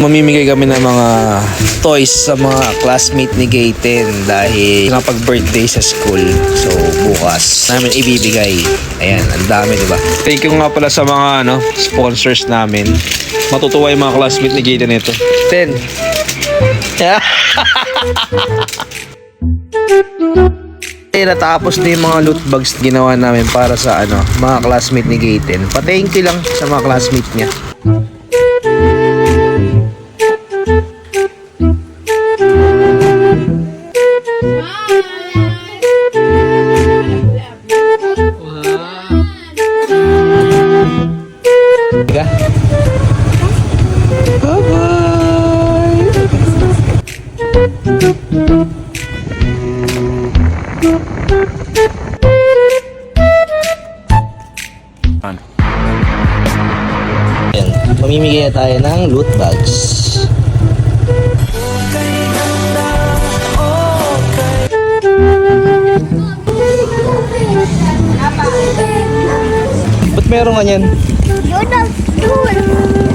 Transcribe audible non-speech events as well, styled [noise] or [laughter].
Mamimigay kami ng mga toys sa mga classmate ni Gaten dahil nakapag-birthday sa school. So, bukas namin ibibigay. Ayan, ang dami, di ba? Thank you nga pala sa mga ano, sponsors namin. Matutuwa yung mga classmate ni Gaten nito. Ten. [laughs] Eh, natapos na yung mga loot bags ginawa namin para sa ano, mga classmate ni Gaten. Pa-thank you lang sa mga classmate niya. Mamimigay tayo ng loot bags. Meron ka niyan? Yun ang doon.